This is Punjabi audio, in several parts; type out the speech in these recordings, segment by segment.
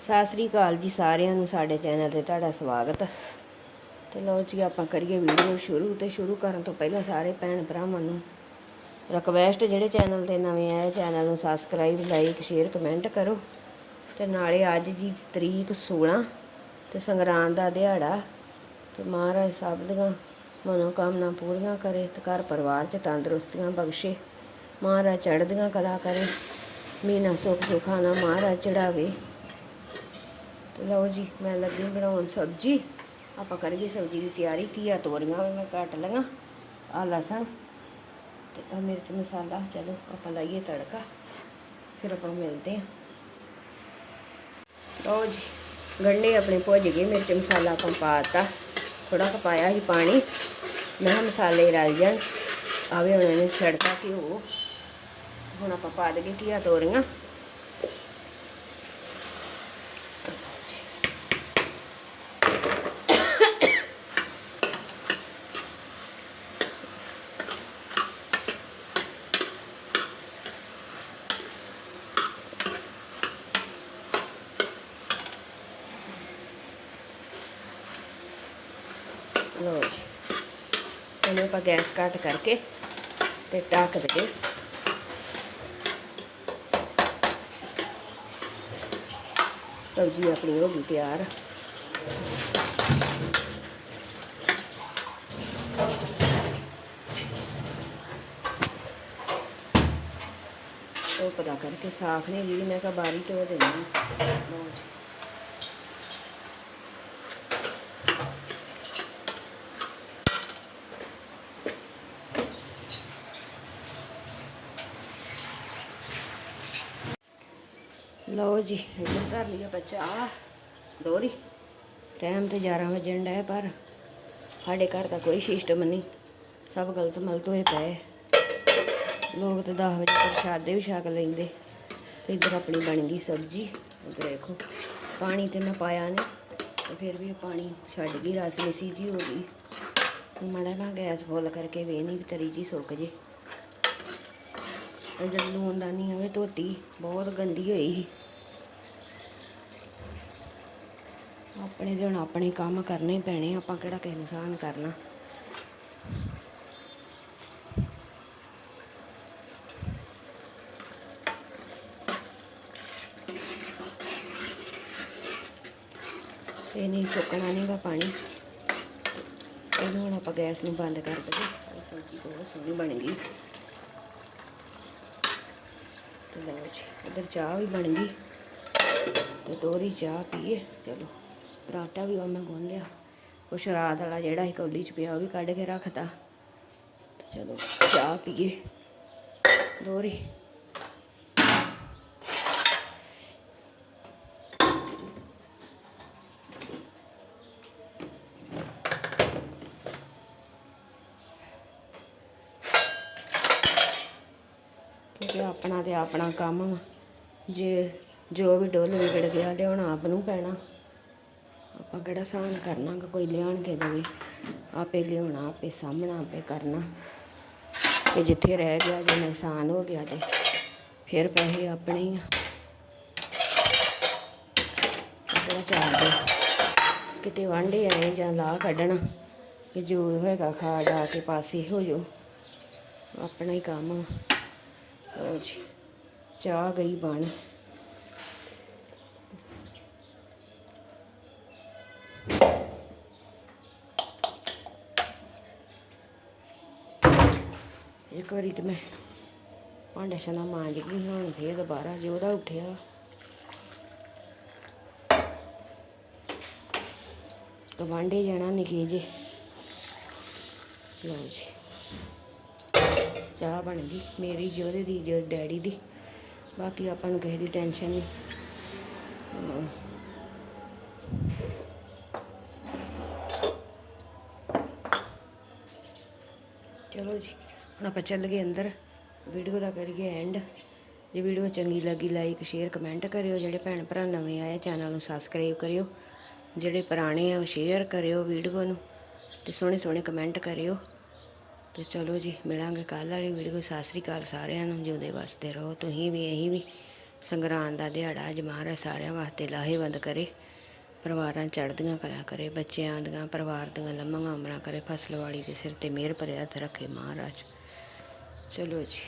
ਸਤਿ ਸ੍ਰੀ ਅਕਾਲ ਜੀ ਸਾਰਿਆਂ ਨੂੰ, ਸਾਡੇ ਚੈਨਲ ਤੇ ਤੁਹਾਡਾ ਸਵਾਗਤ। ਤੇ ਲਓ ਜੀ, ਆਪਾਂ ਕਰੀਏ ਵੀਡੀਓ ਸ਼ੁਰੂ ਤੇ ਸ਼ੁਰੂ ਕਰਨ ਤੋਂ ਪਹਿਲਾਂ ਸਾਰੇ ਭੈਣ ਭਰਾਵਾਂ ਨੂੰ ਰਿਕਵੈਸਟ ਜਿਹੜੇ ਚੈਨਲ ਤੇ ਨਵੇਂ ਆਏ, ਚੈਨਲ ਨੂੰ ਸਬਸਕ੍ਰਾਈਬ ਲਾਈਕ ਸ਼ੇਅਰ ਕਮੈਂਟ ਕਰੋ। ਤੇ ਨਾਲੇ ਅੱਜ ਜੀ ਤਰੀਕ 16 ਤੇ ਸੰਗਰਾਂਦ ਦਾ ਦਿਹਾੜਾ। ਤੇ ਮਹਾਰਾਜ ਸਭ ਦੀਆਂ ਮਨੋਕਾਮਨਾ ਪੂਰੀਆਂ ਕਰੇ ਤੇ ਘਰ ਪਰਿਵਾਰ 'ਚ ਤੰਦਰੁਸਤੀਆਂ ਬਖਸ਼ੇ। ਮਹਾਰਾਜ ਚੜ੍ਹਦੀਆਂ ਕਲਾ ਕਰੇ। ਮੀਨਾ ਸੁੱਖ ਸੁਖਾਨਾ ਮਹਾਰਾਜ ਚੜਾਵੇ ਲਓ ਜੀ, ਮੈਂ ਲੱਗੀ ਬਣਾਉਣ ਸਬਜੀ। ਆਪਾਂ ਕਰੀਏ ਸਬਜੀ ਦੀ ਤਿਆਰੀ, ਕੀ ਆ ਤੋਰੀਆਂ ਵੀ ਮੈਂ ਕੱਟ ਲਈਆਂ ਆ ਲਸਣ ਤੇ ਆ ਮਿਰਚ ਮਸਾਲਾ, ਚਲੋ ਆਪਾਂ ਲਾਈਏ ਤੜਕਾ, ਫਿਰ ਆਪਾਂ ਮਿਲਦੇ ਹਾਂ। ਲਓ ਜੀ, ਗੰਢੇ ਆਪਣੇ ਭੁੱਜ ਗਏ, ਮਿਰਚ ਮਸਾਲਾ ਆਪਾਂ ਪਾਤਾ ਥੋੜਾ ਕੁ ਪਾਇਆ ਸੀ ਪਾਣੀ, ਮੈਂ ਕਿਹਾ ਮਸਾਲੇ ਰਲ ਜਾਣ। ਆਵੇ ਉਹਨਾਂ ਨੇ ਛੜਤਾ ਘਿਓ ਹੁਣ ਆਪਾਂ ਪਾ ਦਈਏ ਘੀਆ ਤੋਰੀਆਂ ਲਓ ਜੀ। ਇਹਨੂੰ ਆਪਾਂ ਗੈਸ ਘੱਟ ਕਰਕੇ ਤੇ ਢੱਕ ਦੇ ਸਬਜ਼ੀ ਆਪਣੀ ਹੋ ਗਈ ਤਿਆਰ। ਉਹ ਪਤਾ ਕਰਕੇ ਸਾਖ ਨਹੀਂ ਗਈ ਮੈਂ ਕਿਹਾ ਬਾਰੀ ਧੋ ਦੇਣੀ ਲਓ ਜੀ। ਲਓ ਜੀ, ਇੱਧਰ ਧਰ ਲਿਆ ਬੱਚਾ ਦੋਰੀ ਟਾਈਮ ਤੇ 11 ਵਜਣ ਡਿਆ ਪਰ ਸਾਡੇ ਘਰ ਦਾ ਕੋਈ ਸਿਸਟਮ ਨਹੀਂ। ਸਭ ਗਲਤ ਮਲਤ ਹੋਏ ਪਏ। ਲੋਕ ਤੇ 10 ਵਜੇ ਪ੍ਰਸ਼ਾਦੇ ਵੀ ਛਕ ਲੈਂਦੇ। ਤੇ ਇੱਧਰ ਆਪਣੀ ਬਣ ਗਈ ਸਬਜ਼ੀ। ਇੱਧਰ ਦੇਖੋ, ਪਾਣੀ ਤੇ ਮੈਂ ਪਾਇਆ ਨਹੀਂ ਤੇ ਫਿਰ ਵੀ ਇਹ ਪਾਣੀ ਛੱਡ ਗਈ, ਰਸ ਮਿਸੀ ਜੀ ਹੋ ਗਈ। ਹੁਣ ਮਾੜਾ ਮੈਂ ਗੈਸ ਫੁੱਲ ਕਰਕੇ ਵੇ ਵੀ ਤਰੀ ਜੀ ਸੁੱਕ ਜੇ। ਜਦ ਲੂਣਦਾਨੀ ਹੋਵੇ ਧੋਤੀ ਬਹੁਤ ਗੰਦੀ ਹੋਈ ਸੀ। ਆਪਣੇ ਦੇ ਹੁਣ ਆਪਣੇ ਕੰਮ ਕਰਨੇ ਹੀ ਪੈਣੇ, ਆਪਾਂ ਕਿਹੜਾ ਕਿਸੇ ਨੂੰ ਕਰਨਾ। ਇਹ ਨਹੀਂ ਸੁੱਕਣਾ ਨਹੀਂਗਾ ਪਾਣੀ। ਇਹਨੂੰ ਹੁਣ ਆਪਾਂ ਗੈਸ ਨੂੰ ਬੰਦ ਕਰ ਦਈਏ ਸਬਜ਼ੀ ਬਹੁਤ ਸੋਹਣੀ ਬਣ ਗਈ। ਲਓ ਜੀ, ਇੱਧਰ ਚਾਹ ਵੀ ਬਣ ਗਈ ਤੇ ਦੋਰੀ ਚਾਹ ਪੀਏ, ਚਲੋ। ਪਰਾਟਾ ਵੀ ਉਹ ਮੈਂ ਗੁੰਨ ਲਿਆ। ਕੁਛ ਰਾਤ ਵਾਲਾ ਜਿਹੜਾ ਸੀ ਕੌਲੀ ਚ ਪਿਆ, ਉਹ ਵੀ ਕੱਢ ਕੇ ਰੱਖਤਾ। ਚਲੋ ਚਾਹ ਪੀਏ। ਦੋਰੀ ਕਿਉਂਕਿ ਆਪਣਾ ਤੇ ਆਪਣਾ ਕੰਮ ਜੇ, ਜੋ ਵੀ ਡੋਲ ਵਿਗੜ ਗਿਆ ਲਿਆਉਣਾ ਆਪ ਨੂੰ ਪੈਣਾ। ਆਪਾਂ ਕਿਹੜਾ ਸਾਨ ਕਰਨਾ ਕਿ ਕੋਈ ਲਿਆਣ ਕੇ ਦੇਵੇ। ਆਪੇ ਲਿਆਉਣਾ, ਆਪੇ ਸਾਹਮਣਾ ਆਪੇ ਕਰਨਾ। ਤੇ ਜਿੱਥੇ ਰਹਿ ਗਿਆ, ਜੇ ਨੁਕਸਾਨ ਹੋ ਗਿਆ ਤੇ ਫਿਰ ਪੈਸੇ ਆਪਣੇ ਹੀ ਆ। ਕਿਹੜਾ ਚਾਹਦੇ ਕਿਤੇ ਵਾਂਡੇ ਆਏ ਜਾਂ ਲਾ ਕੱਢਣਾ ਕਿ ਜੋ ਹੋਏਗਾ ਖਾ ਜਾ ਕੇ ਪਾਸੇ ਹੋ ਜਾਓ ਆਪਣਾ ਹੀ ਕੰਮ ਲਓ ਜੀ ਚਾਹ ਗਈ ਬਣ। ਇੱਕ ਵਾਰੀ ਤੇ ਮੈਂ ਭਾਂਡੇ ਛਣਾ ਮਾਂਜ ਗਈ ਹੁਣ ਫੇਰ ਦੁਬਾਰਾ ਜੇ ਉਹਦਾ ਉੱਠਿਆ। ਗਵਾਂਢੇ ਜਾਣਾ ਨਿੱਕੇ ਜੇ ਲਓ ਜੀ। ਚਾਹ ਬਣ ਗਈ, ਮੇਰੀ ਜੋਦੇ ਦੀ, ਜੋ ਡੈਡੀ ਦੀ। ਬਾਕੀ ਆਪਾਂ ਨੂੰ ਕਿਸੇ ਦੀ ਟੈਨਸ਼ਨ ਨਹੀਂ। ਚਲੋ ਜੀ, ਹੁਣ ਆਪਾਂ ਚੱਲ ਗਏ ਅੰਦਰ। ਵੀਡੀਓ ਦਾ ਕਰੀਏ ਐਂਡ ਜੇ ਵੀਡੀਓ ਚੰਗੀ ਲੱਗੀ ਲਾਈਕ ਸ਼ੇਅਰ ਕਮੈਂਟ ਕਰਿਓ। ਜਿਹੜੇ ਭੈਣ ਭਰਾ ਨਵੇਂ ਆਏ ਚੈਨਲ ਨੂੰ ਸਬਸਕ੍ਰਾਈਬ ਕਰਿਓ। ਜਿਹੜੇ ਪੁਰਾਣੇ ਆ ਉਹ ਸ਼ੇਅਰ ਕਰਿਓ ਵੀਡੀਓ ਨੂੰ। ਤੇ ਸੋਹਣੇ ਸੋਹਣੇ ਕਮੈਂਟ ਕਰਿਓ। ਤੇ ਚਲੋ ਜੀ, ਮਿਲਾਂਗੇ ਕੱਲ ਵਾਲੀ ਵੀਡੀਓ ਸਤਿ ਸ੍ਰੀ ਅਕਾਲ ਸਾਰਿਆਂ ਨੂੰ, ਜਿਉਂਦੇ ਵਸਦੇ ਰਹੋ। ਤੁਸੀਂ ਵੀ ਇਹੀ ਵੀ ਸੰਗਰਾਂਦ ਦਾ ਦਿਹਾੜਾ ਅੱਜ ਮਹਾਰਾਜ ਸਾਰਿਆਂ ਵਾਸਤੇ ਲਾਹੇਵੰਦ ਕਰੇ। ਪਰਿਵਾਰਾਂ ਚੜ੍ਹਦੀਆਂ ਕਲਾ ਕਰੇ, ਬੱਚਿਆਂ ਦੀਆਂ, ਪਰਿਵਾਰ ਦੀਆਂ ਲੰਮੀਆਂ ਉਮਰਾਂ ਕਰੇ, ਫਸਲ ਵਾਲੀ ਦੇ ਸਿਰ ਤੇ ਮਿਹਰ ਭਰਿਆ ਹੱਥ ਰੱਖੇ ਮਹਾਰਾਜ। ਚਲੋ ਜੀ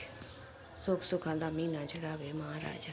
ਸੁੱਖ ਸੁੱਖਾਂ ਦਾ ਮਹੀਨਾ ਚੜਾਵੇ ਮਹਾਰਾਜ।